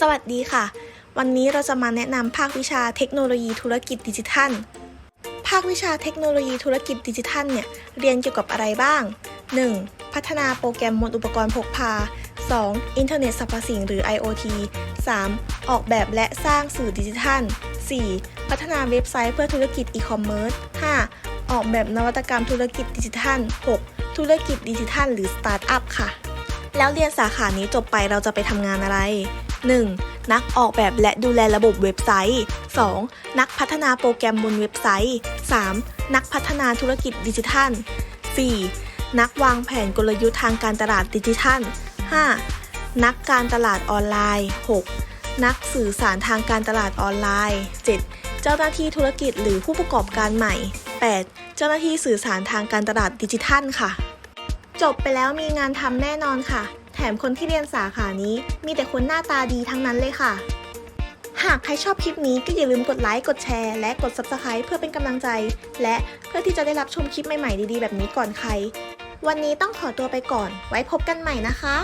สวัสดีค่ะ วันนี้เราจะมาแนะนำภาควิชาเทคโนโลยีธุรกิจดิจิทัล ภาควิชาเทคโนโลยีธุรกิจดิจิทัลเนี่ยเรียนเกี่ยวกับอะไรบ้าง 1. พัฒนาโปรแกรมบนอุปกรณ์พกพา 2. อินเทอร์เน็ตสรรพสิ่งหรือ IoT 3. ออกแบบและสร้างสื่อดิจิทัล 4. พัฒนาเว็บไซต์เพื่อธุรกิจอีคอมเมิร์ซ 5. ออกแบบนวัตกรรมธุรกิจดิจิทัล 6. ธุรกิจดิจิทัลหรือสตาร์ทอัพค่ะ แล้วเรียนสาขานี้จบไปเราจะไปทำงานอะไร 1. นักออกแบบและดูแลระบบเว็บไซต์ 2. นักพัฒนาโปรแกรมบนเว็บไซต์ 3. นักพัฒนาธุรกิจดิจิทัล 4. นักวางแผนกลยุทธ์ทางการตลาดดิจิทัล 5. นักการตลาดออนไลน์ 6. นักสื่อสารทางการตลาดออนไลน์ 7. เจ้าหน้าที่ธุรกิจหรือผู้ประกอบการใหม่ 8. เจ้าหน้าที่สื่อสารทางการตลาดดิจิทัลค่ะ จบไปแล้วมีงานทำแน่นอนค่ะ แถมคนที่เรียนสาขานี้ มีแต่คนหน้าตาดีทั้งนั้นเลยค่ะ หากใครชอบคลิปนี้ก็อย่าลืมกดไลค์ กดแชร์ และกด Subscribe เพื่อเป็นกำลังใจ และเพื่อที่จะได้รับชมคลิปใหม่ๆดีๆ แบบนี้ก่อนใคร วันนี้ต้องขอตัวไปก่อน ไว้พบกันใหม่นะคะ